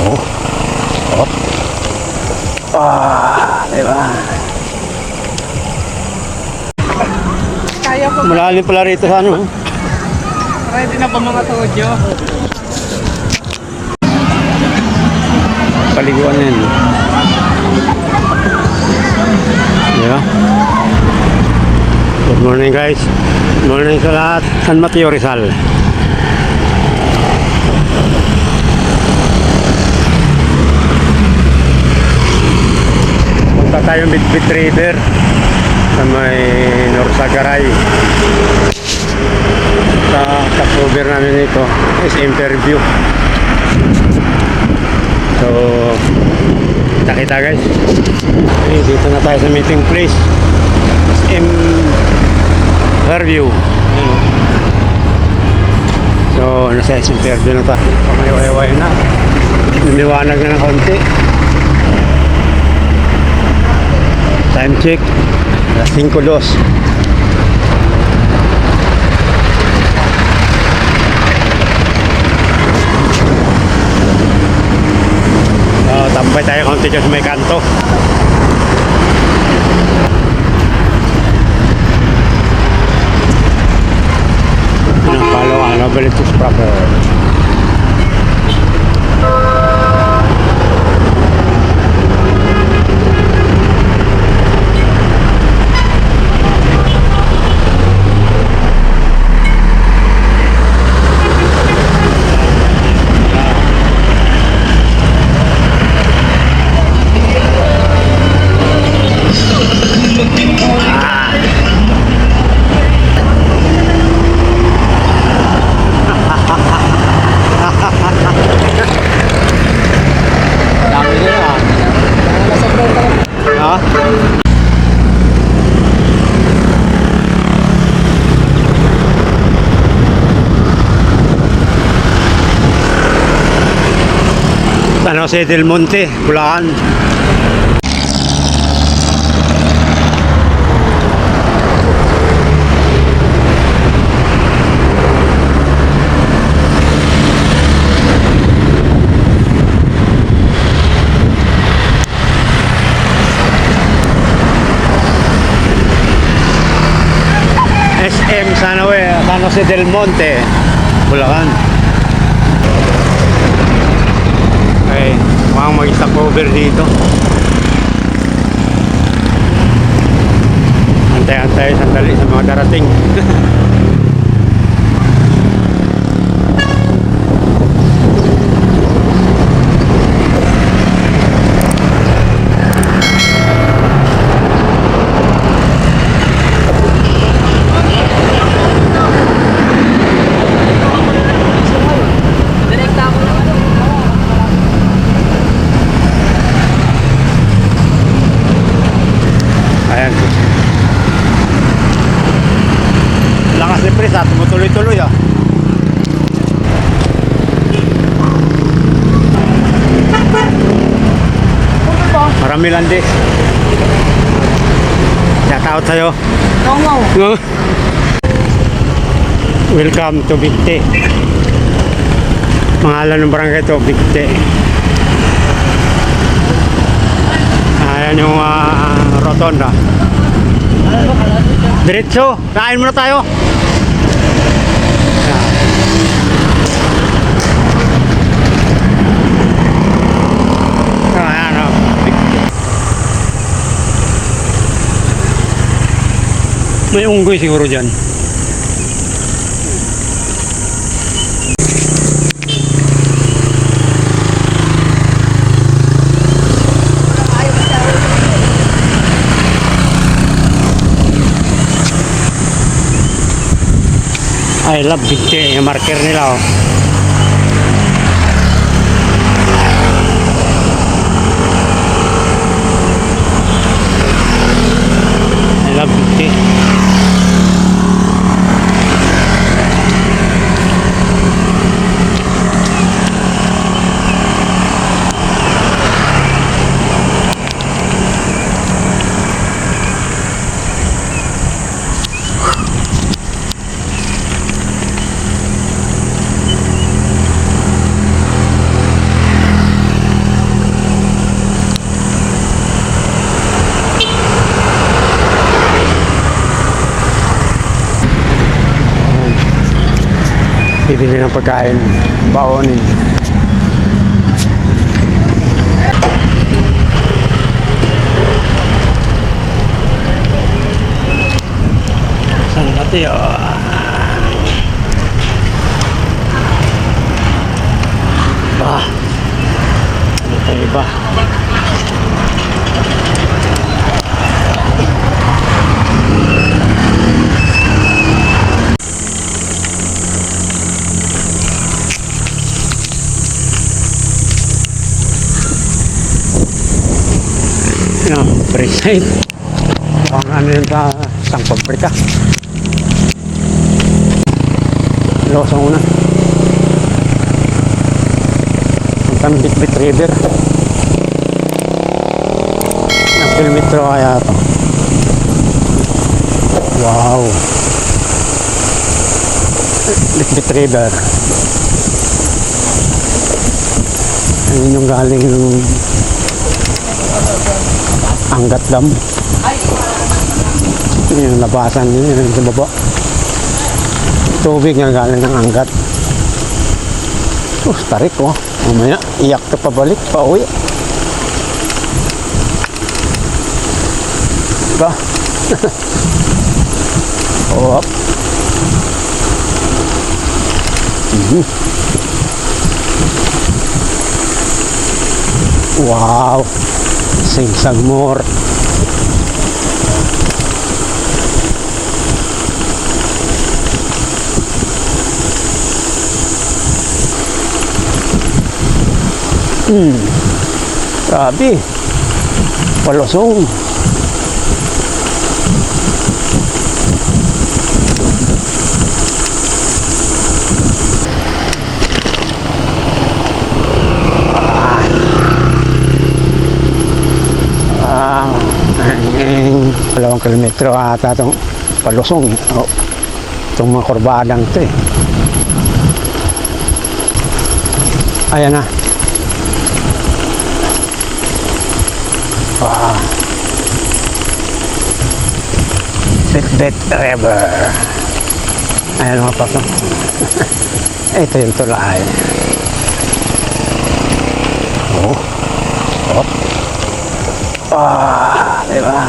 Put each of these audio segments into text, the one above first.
Oo. Oh. Ah, diba? Kaya ko. Malalim pala rito sa ano. Ready na ba mga tudyo? Paliguan na yan. Yeah. Good morning guys. Good morning sa lahat. San Mateo Rizal. Punta tayo Bitbit River sa may Norsagaray. Sa cover namin ito is interview. So, kita-kita guys. Okay, dito na tayo sa meeting place. SM Fairview. Oh. So, nasa SM Fairview na tayo. Pamayaw-ayaw na. Lumiwanag na ng konti. Time check. Alas 5 dos. So, tambay tayo konti sa may kanto. Ano, follow, ano, Balitus proper. Jose del Monte, Bulacan. SM San Jose, San Jose del Monte, Bulacan. Over dito. Antay-antay sandali sa mga darating. Direkta ako lang ano. Ayan. Lakas ni Pres ah, tumutuloy-tuloy ah. Marami landi. Shout out sa'yo. Ngongo. Welcome to Bigte. Pangalan ng barangay to, Bigte. Ayan yung ah, rotonda. Diretso, kain muna tayo. Ayan. Ayan, oh. May unggoy siguro dyan. I love yung marker nila oh. I love Bigte. Bibili ng pagkain, baonin. San Mateo. Ba. Ano tayo ba? Break side. Ang ano yun sa isang pabrika. Losong una. Ang tanong Bitbit River. Ang kilometro kaya to. Wow. Bitbit River. Ayun yung galing ng Angat Dam. Yun yung labasan yun, yun sa baba. Tubig nga galing ng Angat. Oh, tarik oh. Mamaya, iyak ka pabalik, pa uwi. Diba? oh, up. Mhm. Wow. Singsag more. Hmm. Grabe. Palusong. Ah, ang dalawang kilometro ata itong palusong. Oh, itong mga kurbadang ito eh. Ayan na. Wow. Bitbit River. Ayan mga pasok. Ito yung tulay. Oh. Oh. Ah, diba?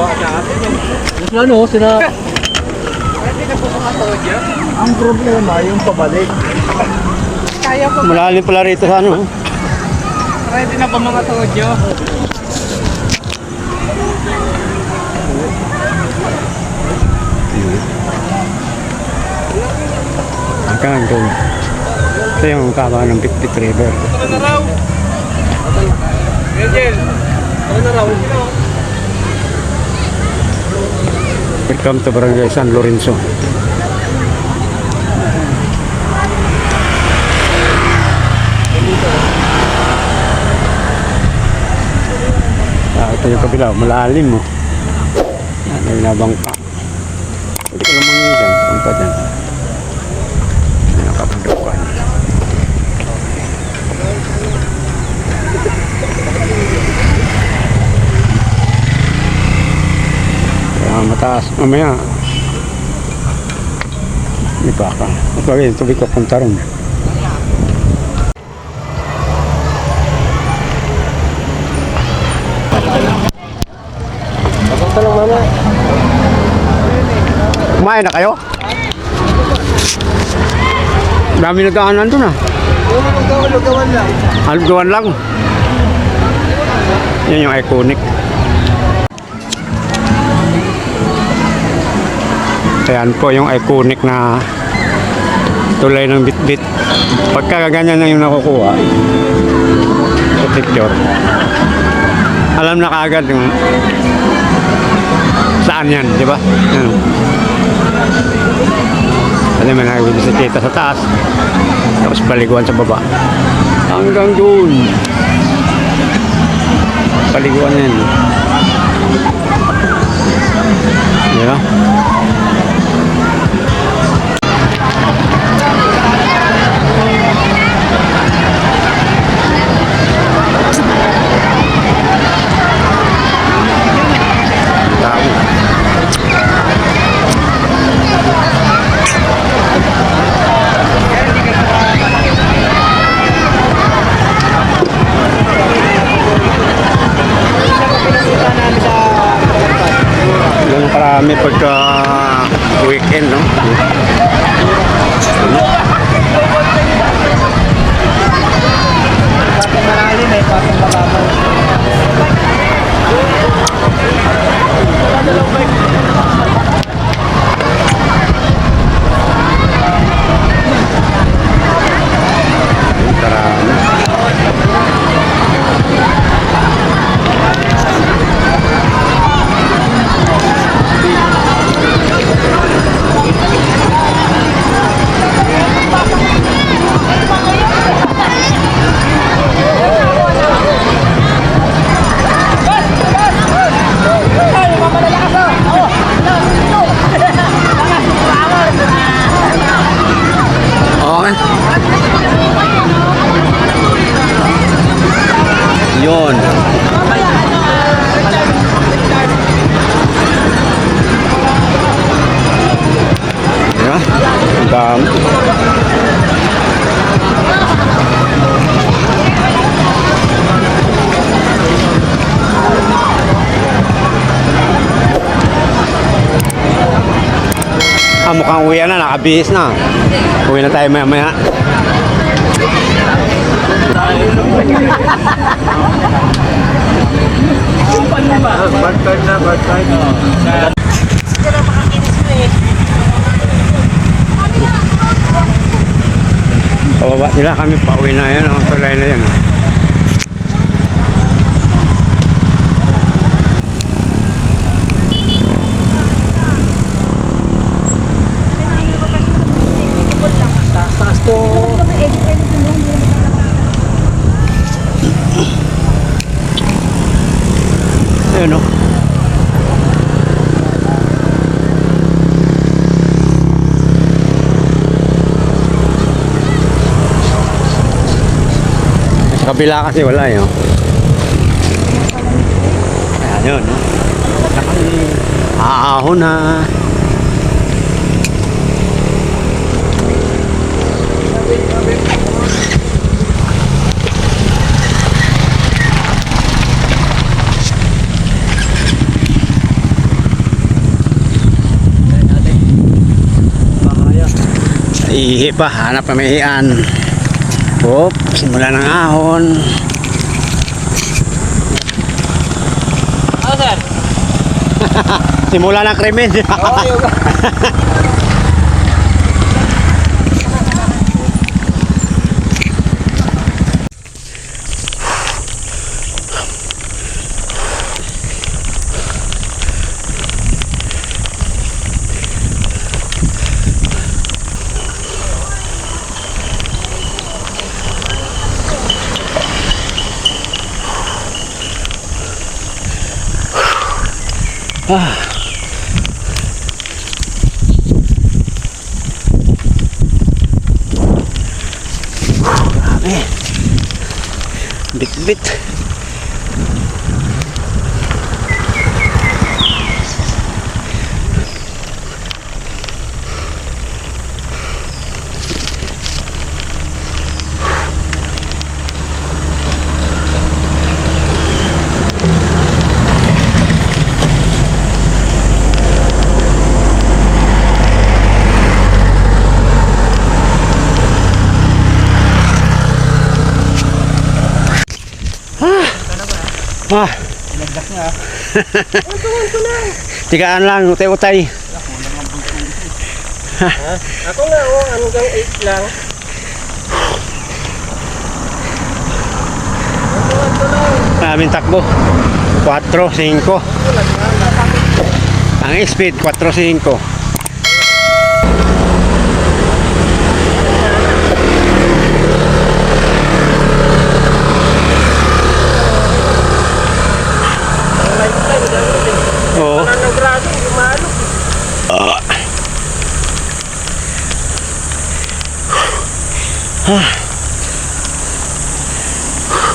Ano, sila... Ang problema, yung pabalik. Kaya po. Malalim pala rito sa ano. Ready na po mga todyo. Hanggang doon. Ito yung kawa ng Bitbit River. Ano na raw? Angel, ano na raw? Welcome to Barangay San Lorenzo. Ah, ito yung kabila, malalim mo. Yan, may nabangka. Pwede ka lang mangyay dyan, punta dyan. Kaya mataas, mamaya. May baka. Wag yung tubig ko punta ron. Kumain na kayo? Dami na daanan doon ah. Lugawan lang. Alugduan lang. Yan yung iconic. Ayan po yung iconic na tulay ng bitbit. Pagka ganyan na yung nakukuha, sa picture, alam na kaagad yung saan yan, di ba? Yan. Kasi may nagbibisita sa taas, tapos baliguan sa baba. Hanggang doon. paliguan na yan. Yan. Tao. Mukhang uwi na, nakabihis na. Uwi na tayo maya maya. Bad card na, bad card. Pababa nila kami, pauwi na yan. Ang tulay na yan. Taas Ayun o. Sa kabila kasi wala yun. Ayan yun. no? Aahon na. Ihi pa, hanap na may iyan. Hop, simula ng ahon. Sir? Simula ng krimen. Oo, yung... Grabe. Bit-bit. Ah. Nagdak niya. Tigaan lang, utay-utay. Ako nga, oh, hanggang 8 lang. Naming takbo. 4, 5. Ang speed, 4, 5.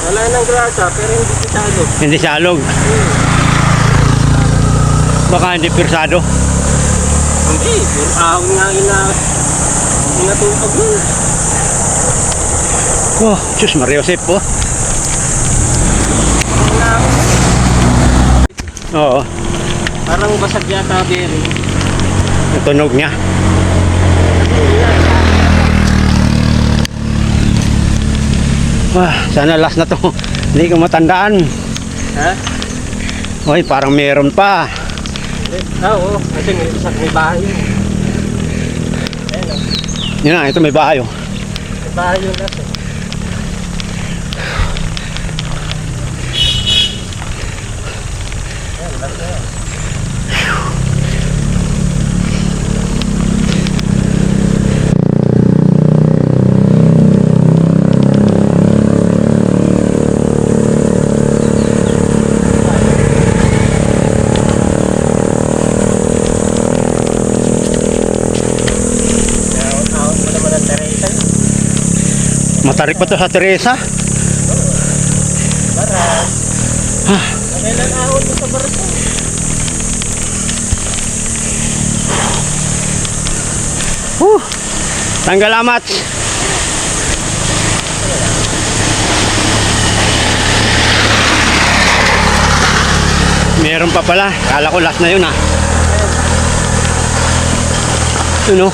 Wala nang grasa, pero hindi pisado. Hindi salog. Baka hindi pirsado. Hindi, puro ahon nga ina... Inatupag nun. Oh, Diyos Mario Josep po. Ang ahon. Oo, Parang basag yata bearing. natunog niya. Ah, sana last na to. Hindi ko matandaan. Ha? Hoy, parang meron pa. Ah, oo. Kasi may basag may bahay. yun. Ayun o. Yun na, ito may bahay oh. May bahay yung last eh. Ayun, last na yun. Ahon mo naman ang Teresa. yun. Matarik pa to sa Teresa. Baras. Kailan ahon sa baras mo? Huh. Tanggal amat. Meron pa pala. Kala ko last na yun ah. Yun oh.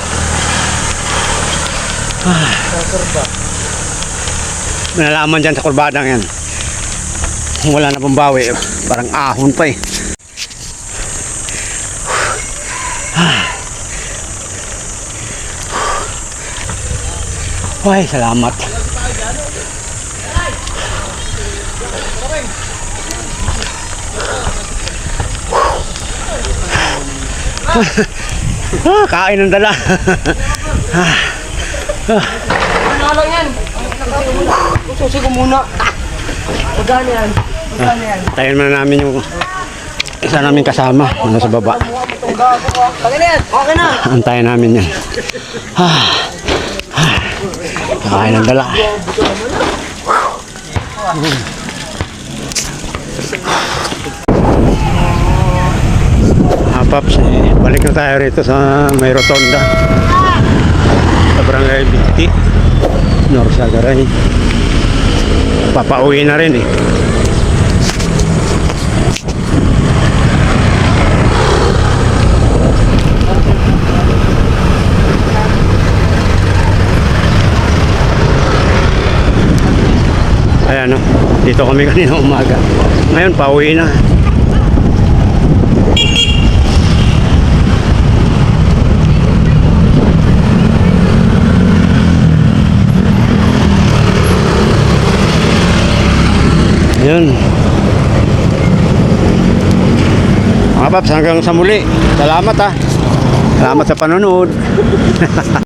Sa kurba. Nalaman dyan sa kurbadang yan. Wala na pong bawi. Parang ahon pa eh. Ay, salamat. ah, kain ng dala. Ano yan? Susi ko muna. Magkano yan? Magkano yan? Tayo na namin yung isa namin kasama. Ano sa baba. Okay na na. Antayin namin yan. Ah. Ah. Kain ng dala. Ah, Paps, eh, balik na tayo rito sa may rotonda. Sa Barangay Bigti, Norsagaray. Papauwi na rin eh. Ayan o, dito kami kanina umaga. Ngayon, pauwi na. Ayan. Mga paps, hanggang sa muli. Salamat ha. Salamat sa panonood.